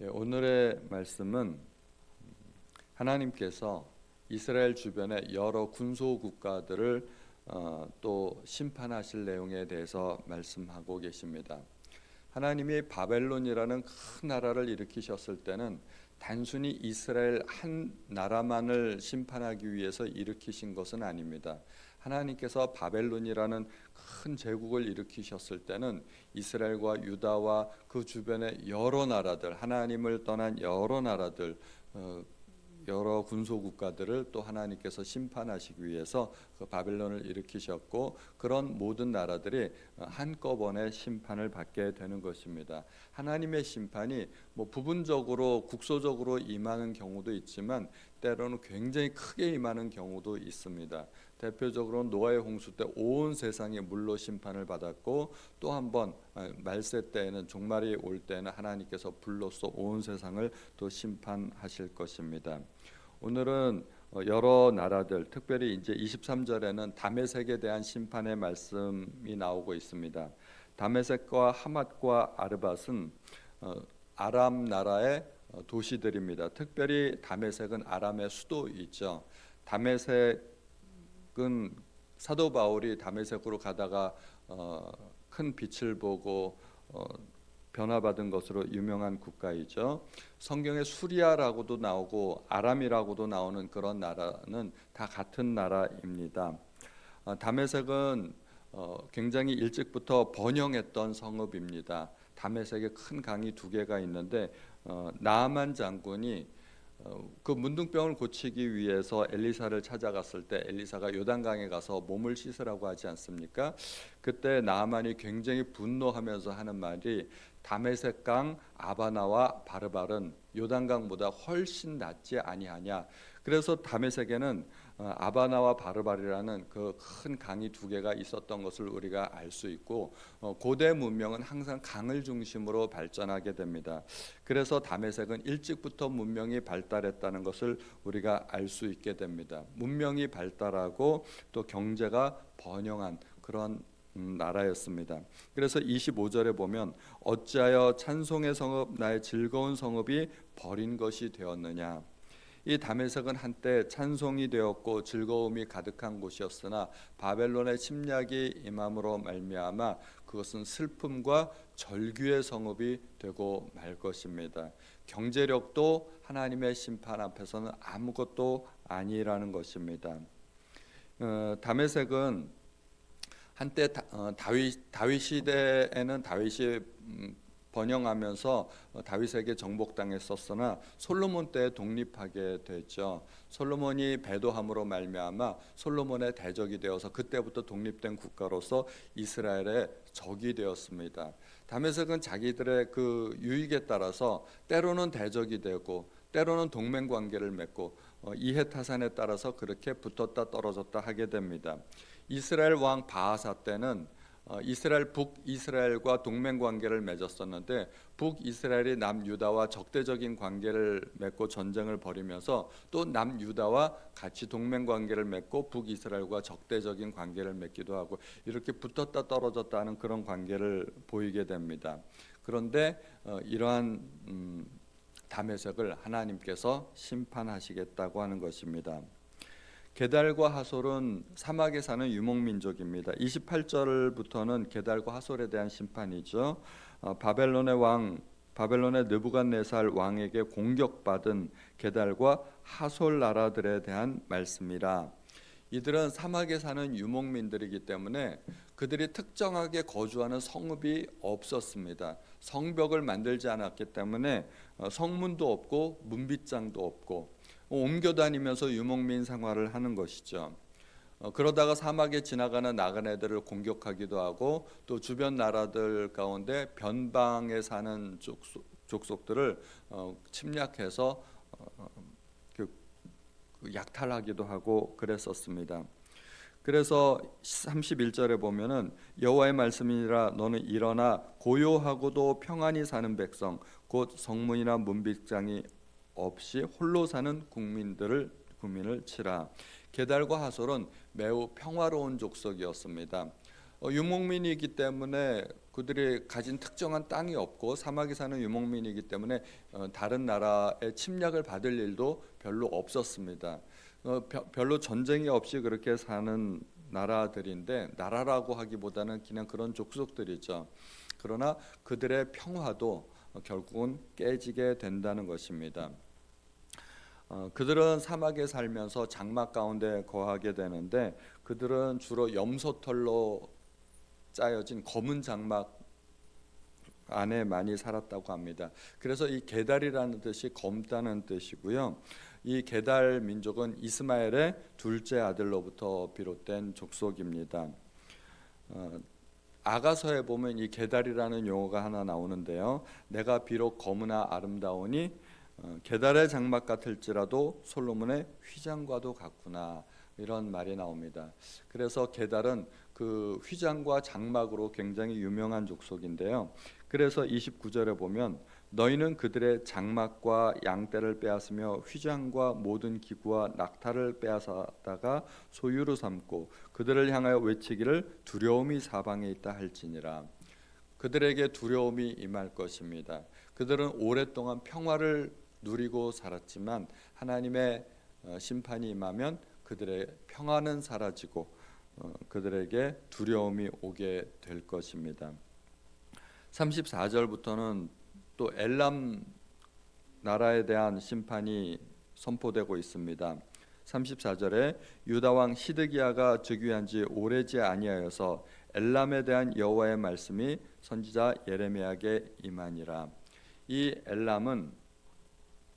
예, 오늘의 말씀은 하나님께서 이스라엘 주변의 여러 군소 국가들을 어, 또 심판하실 내용에 대해서 말씀하고 계십니다. 하나님이 바벨론이라는 큰 나라를 일으키셨을 때는 단순히 이스라엘 한 나라만을 심판하기 위해서 일으키신 것은 아닙니다. 하나님께서 바벨론이라는 큰 제국을 일으키셨을 때는 이스라엘과 유다와 그 주변의 여러 나라들 하나님을 떠난 여러 나라들 어, 여러 군소 국가들을 또 하나님께서 심판하시기 위해서 그 바벨론을 일으키셨고 그런 모든 나라들이 한꺼번에 심판을 받게 되는 것입니다. 하나님의 심판이 뭐 부분적으로 국소적으로 임하는 경우도 있지만 때로는 굉장히 크게 임하는 경우도 있습니다. 대표적으로 노아의 홍수 때 온 세상이 물로 심판을 받았고 또 한번 말세 때에는 종말이 올 때는 하나님께서 불로써 온 세상을 또 심판하실 것입니다. 오늘은 여러 나라들 특별히 이제 23절에는 다메섹에 대한 심판의 말씀이 나오고 있습니다. 다메섹과 하맛과 아르밧은 아람 나라의 도시들입니다. 특별히 다메섹은 아람의 수도이죠. 다메섹 은 사도 바울이 다메섹으로 가다가 어, 큰 빛을 보고 어, 변화받은 것으로 유명한 국가이죠. 성경에 수리아라고도 나오고 아람이라고도 나오는 그런 나라는 다 같은 나라입니다. 어, 다메섹은 어, 굉장히 일찍부터 번영했던 성읍입니다. 다메섹에 큰 강이 두 개가 있는데 어, 나만 장군이 어, 그 문둥병을 고치기 위해서 엘리사를 찾아갔을 때 엘리사가 요단강에 가서 몸을 씻으라고 하지 않습니까? 그때 나만이 굉장히 분노하면서 하는 말이 다메섹강 아바나와 바르발은 요단강보다 훨씬 낫지 아니하냐. 그래서 다메섹에는 어, 아바나와 바르발이라는 그 큰 강이 두 개가 있었던 것을 우리가 알 수 있고 어, 고대 문명은 항상 강을 중심으로 발전하게 됩니다. 그래서 다메섹은 일찍부터 문명이 발달했다는 것을 우리가 알 수 있게 됩니다. 문명이 발달하고 또 경제가 번영한 그런 음, 나라였습니다. 그래서 25절에 보면 어찌하여 찬송의 성읍 나의 즐거운 성읍이 버린 것이 되었느냐 이 다메섹은 한때 찬송이 되었고 즐거움이 가득한 곳이었으나 바벨론의 침략이 임함으로 말미암아 그것은 슬픔과 절규의 성읍이 되고 말 것입니다. 경제력도 하나님의 심판 앞에서는 아무것도 아니라는 것입니다. 어, 다메섹은 한때 다, 어, 다윗 다윗 시대에는 다윗이 음, 번영하면서 다윗에게 정복당했었으나 솔로몬 때 독립하게 됐죠. 솔로몬이 배도함으로 말미암아 솔로몬의 대적이 되어서 그때부터 독립된 국가로서 이스라엘의 적이 되었습니다. 다메섹은 자기들의 그 유익에 따라서 때로는 대적이 되고 때로는 동맹 관계를 맺고 어, 이해 타산에 따라서 그렇게 붙었다 떨어졌다 하게 됩니다. 이스라엘 왕 바하사 때는 어, 이스라엘 북이스라엘과 동맹 관계를 맺었었는데 북이스라엘이 남유다와 적대적인 관계를 맺고 전쟁을 벌이면서 또 남유다와 같이 동맹 관계를 맺고 북이스라엘과 적대적인 관계를 맺기도 하고 이렇게 붙었다 떨어졌다 하는 그런 관계를 보이게 됩니다. 그런데 어, 이러한 음, 다메섹을 하나님께서 심판하시겠다고 하는 것입니다. 게달과 하솔은 사막에 사는 유목 민족입니다. 28절부터는 게달과 하솔에 대한 심판이죠. 어, 바벨론의 왕 바벨론의 느부갓네살 왕에게 공격받은 게달과 하솔 나라들에 대한 말씀이라. 이들은 사막에 사는 유목민들이기 때문에 그들이 특정하게 거주하는 성읍이 없었습니다. 성벽을 만들지 않았기 때문에 어, 성문도 없고 문빗장도 없고 옮겨 다니면서 유목민 생활을 하는 것이죠. 어, 그러다가 사막에 지나가는 나그네들을 공격하기도 하고 또 주변 나라들 가운데 변방에 사는 족속, 족속들을 어, 침략해서 약탈하기도 하고 그랬었습니다. 그래서 31절에 보면은 여호와의 말씀이라 너는 일어나 고요하고도 평안히 사는 백성 곧 성문이나 문빗장이 없이 홀로 사는 국민들을 국민을 치라. 게달과 하솔은 매우 평화로운 족속이었습니다. 어, 유목민이기 때문에 그들이 가진 특정한 땅이 없고 사막에 사는 유목민이기 때문에 어, 다른 나라의 침략을 받을 일도 별로 없었습니다. 어, 벼- 별로 전쟁이 없이 그렇게 사는 나라들인데 나라라고 하기보다는 그냥 그런 족속들이죠. 그러나 그들의 평화도 어, 결국은 깨지게 된다는 것입니다. 어, 그들은 사막에 살면서 장막 가운데 거하게 되는데 그들은 주로 염소털로 짜여진 검은 장막 안에 많이 살았다고 합니다. 그래서 이 게달이라는 뜻이 검다는 뜻이고요. 이 게달 민족은 이스마엘의 둘째 아들로부터 비롯된 족속입니다. 어, 아가서에 보면 이 게달이라는 용어가 하나 나오는데요. 내가 비록 검으나 아름다우니 어, 게달의 장막 같을지라도 솔로몬의 휘장과도 같구나 이런 말이 나옵니다. 그래서 게달은 그 휘장과 장막으로 굉장히 유명한 족속인데요. 그래서 29절에 보면 너희는 그들의 장막과 양떼를 빼앗으며 휘장과 모든 기구와 낙타를 빼앗아다가 소유로 삼고 그들을 향하여 외치기를 두려움이 사방에 있다 할지니라. 그들에게 두려움이 임할 것입니다. 그들은 오랫동안 평화를 누리고 살았지만 하나님의 어, 심판이 임하면 그들의 평화는 사라지고 어, 그들에게 두려움이 오게 될 것입니다. 34절부터는 또 엘람 나라에 대한 심판이 선포되고 있습니다. 34절에 유다 왕 시드기야가 즉위한 지 오래지 아니하여서 엘람에 대한 여호와의 말씀이 선지자 예레미야에게 임하니라. 이 엘람은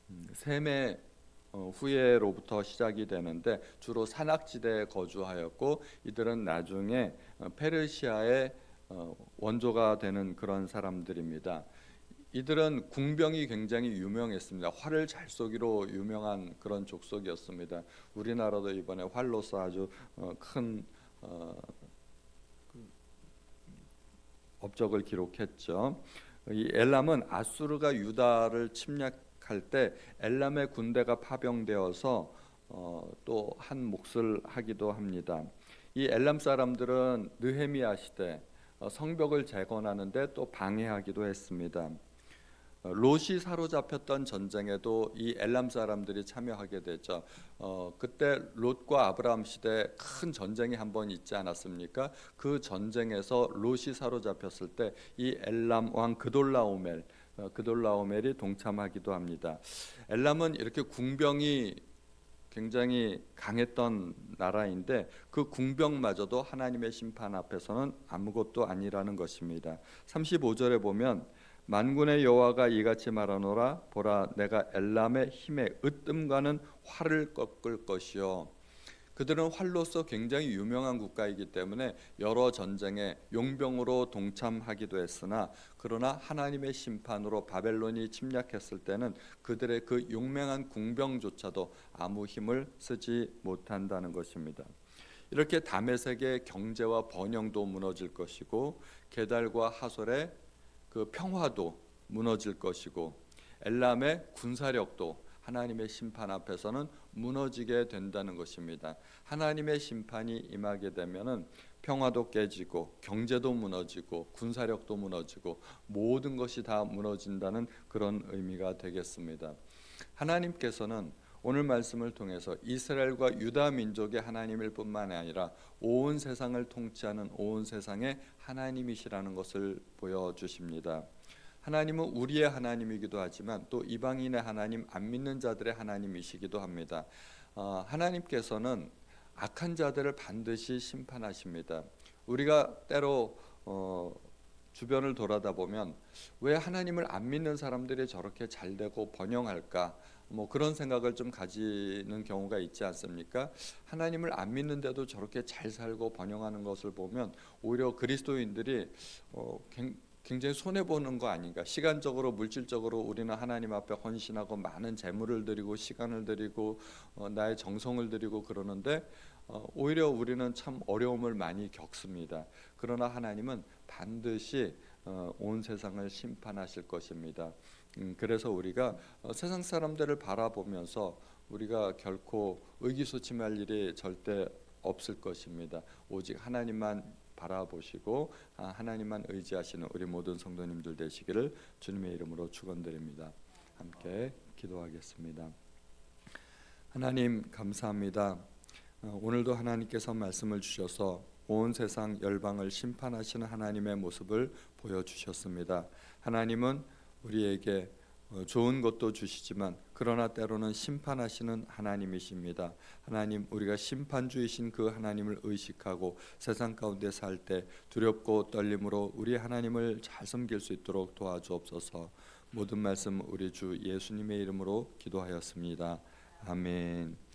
음, 셈의 어, 후예로부터 시작이 되는데 주로 산악지대에 거주하였고 이들은 나중에 어, 페르시아의 어, 원조가 되는 그런 사람들입니다. 이들은 궁병이 굉장히 유명했습니다. 활을 잘 쏘기로 유명한 그런 족속이었습니다. 우리나라도 이번에 활로서 아주 어, 큰 어, 그 업적을 기록했죠. 이 엘람은 아수르가 유다를 침략 할 때 엘람의 군대가 파병되어서 어, 또 한 몫을 하기도 합니다. 이 엘람 사람들은 느헤미야 시대 어, 성벽을 재건하는데 또 방해하기도 했습니다. 어, 롯이 사로잡혔던 전쟁에도 이 엘람 사람들이 참여하게 되죠. 어, 그때 롯과 아브라함 시대 큰 전쟁이 한 번 있지 않았습니까? 그 전쟁에서 롯이 사로잡혔을 때 이 엘람 왕 그돌라오멜 어, 그돌라오멜이 동참하기도 합니다. 엘람은 이렇게 궁병이 굉장히 강했던 나라인데 그 궁병마저도 하나님의 심판 앞에서는 아무것도 아니라는 것입니다. 35절에 보면 만군의 여호와가 이같이 말하노라 보라 내가 엘람의 힘에 으뜸가는 활을 꺾을 것이요 그들은 활로서 굉장히 유명한 국가이기 때문에 여러 전쟁에 용병으로 동참하기도 했으나 그러나 하나님의 심판으로 바벨론이 침략했을 때는 그들의 그 용맹한 궁병조차도 아무 힘을 쓰지 못한다는 것입니다. 이렇게 다메섹의 경제와 번영도 무너질 것이고 게달과 하솔의 그 평화도 무너질 것이고 엘람의 군사력도 하나님의 심판 앞에서는 무너지게 된다는 것입니다. 하나님의 심판이 임하게 되면은 평화도 깨지고 경제도 무너지고 군사력도 무너지고 모든 것이 다 무너진다는 그런 의미가 되겠습니다. 하나님께서는 오늘 말씀을 통해서 이스라엘과 유다 민족의 하나님일 뿐만 아니라 온 세상을 통치하는 온 세상의 하나님이시라는 것을 보여 주십니다. 하나님은 우리의 하나님이기도 하지만 또 이방인의 하나님, 안 믿는 자들의 하나님이시기도 합니다. 어, 하나님께서는 악한 자들을 반드시 심판하십니다. 우리가 때로 어, 주변을 돌아다 보면 왜 하나님을 안 믿는 사람들이 저렇게 잘 되고 번영할까? 뭐 그런 생각을 좀 가지는 경우가 있지 않습니까? 하나님을 안 믿는데도 저렇게 잘 살고 번영하는 것을 보면 오히려 그리스도인들이 어, 굉장히 손해 보는 거 아닌가? 시간적으로 물질적으로 우리는 하나님 앞에 헌신하고 많은 재물을 드리고 시간을 드리고 어, 나의 정성을 드리고 그러는데 어, 오히려 우리는 참 어려움을 많이 겪습니다. 그러나 하나님은 반드시 어, 온 세상을 심판하실 것입니다. 음, 그래서 우리가 어, 세상 사람들을 바라보면서 우리가 결코 의기소침할 일이 절대 없을 것입니다. 오직 하나님만 바라보시고 아, 하나님만 의지하시는 우리 모든 성도님들 되시기를 주님의 이름으로 축원드립니다. 함께 기도하겠습니다. 하나님 감사합니다. 어, 오늘도 하나님께서 말씀을 주셔서 온 세상 열방을 심판하시는 하나님의 모습을 보여주셨습니다. 하나님은 우리에게 어, 좋은 것도 주시지만 그러나 때로는 심판하시는 하나님이십니다. 하나님 우리가 심판주이신 그 하나님을 의식하고 세상 가운데 살 때 두렵고 떨림으로 우리 하나님을 잘 섬길 수 있도록 도와주옵소서. 모든 말씀 우리 주 예수님의 이름으로 기도하였습니다. 아멘.